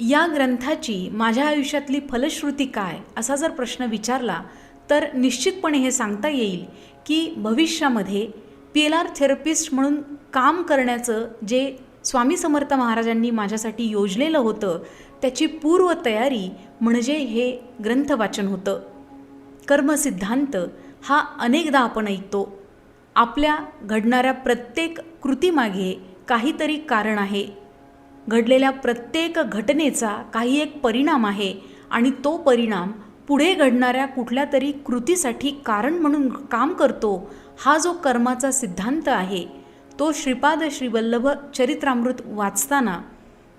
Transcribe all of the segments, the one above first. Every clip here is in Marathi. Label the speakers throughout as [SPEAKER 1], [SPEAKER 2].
[SPEAKER 1] या ग्रंथाची माझ्या आयुष्यातली फलश्रुती काय असा जर प्रश्न विचारला तर निश्चितपणे हे सांगता येईल की भविष्यामध्ये पी एल आर थेरपिस्ट म्हणून काम करण्याचं जे स्वामी समर्थ महाराजांनी माझ्यासाठी योजलेलं होतं त्याची पूर्वतयारी म्हणजे हे ग्रंथवाचन होतं. कर्मसिद्धांत हा अनेकदा आपण ऐकतो. आपल्या घडणाऱ्या प्रत्येक कृतीमागे काहीतरी कारण आहे. घडलेल्या प्रत्येक घटनेचा काही एक परिणाम आहे आणि तो परिणाम पुढे घडणाऱ्या कुठल्या तरी कृतीसाठी कारण म्हणून काम करतो हा जो कर्माचा सिद्धांत आहे तो श्रीपाद श्रीवल्लभ चरित्रामृत वाचताना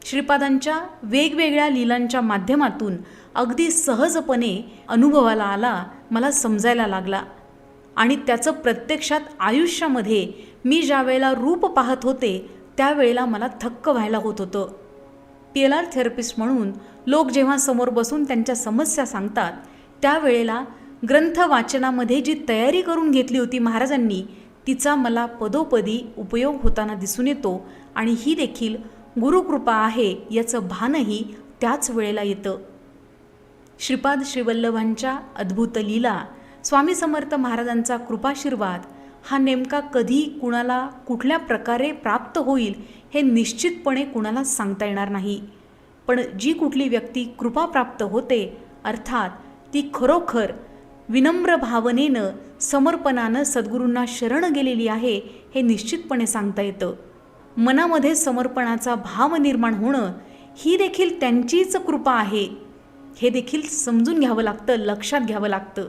[SPEAKER 1] श्रीपादांच्या वेगवेगळ्या लीलांच्या माध्यमातून अगदी सहजपणे अनुभवाला आला मला समजायला लागला. आणि त्याचं प्रत्यक्षात आयुष्यामध्ये मी ज्या वेळेला रूप पाहत होते त्यावेळेला मला थक्क व्हायला होत होतं. पी एल आर थेरपिस्ट म्हणून लोक जेव्हा समोर बसून त्यांच्या समस्या सांगतात त्यावेळेला ग्रंथ वाचनामध्ये जी तयारी करून घेतली होती महाराजांनी तिचा मला पदोपदी उपयोग होताना दिसून येतो आणि ही देखील गुरुकृपा आहे याचं भानही त्याच वेळेला येतं. श्रीपाद श्रीवल्लभांच्या अद्भुत लीला स्वामी समर्थ महाराजांचा कृपाशीर्वाद हा नेमका कधी कुणाला कुठल्या प्रकारे प्राप्त होईल हे निश्चितपणे कुणाला सांगता येणार नाही. पण जी कुठली व्यक्ती कृपा प्राप्त होते अर्थात ती खरोखर विनम्र भावनेनं समर्पणानं सद्गुरूंना शरण गेलेली आहे हे निश्चितपणे सांगता येतं. मनामध्ये समर्पणाचा भाव निर्माण होणं ही देखील त्यांचीच कृपा आहे. हे देखील समजून घ्यावं लागतं लक्षात घ्यावं लागतं.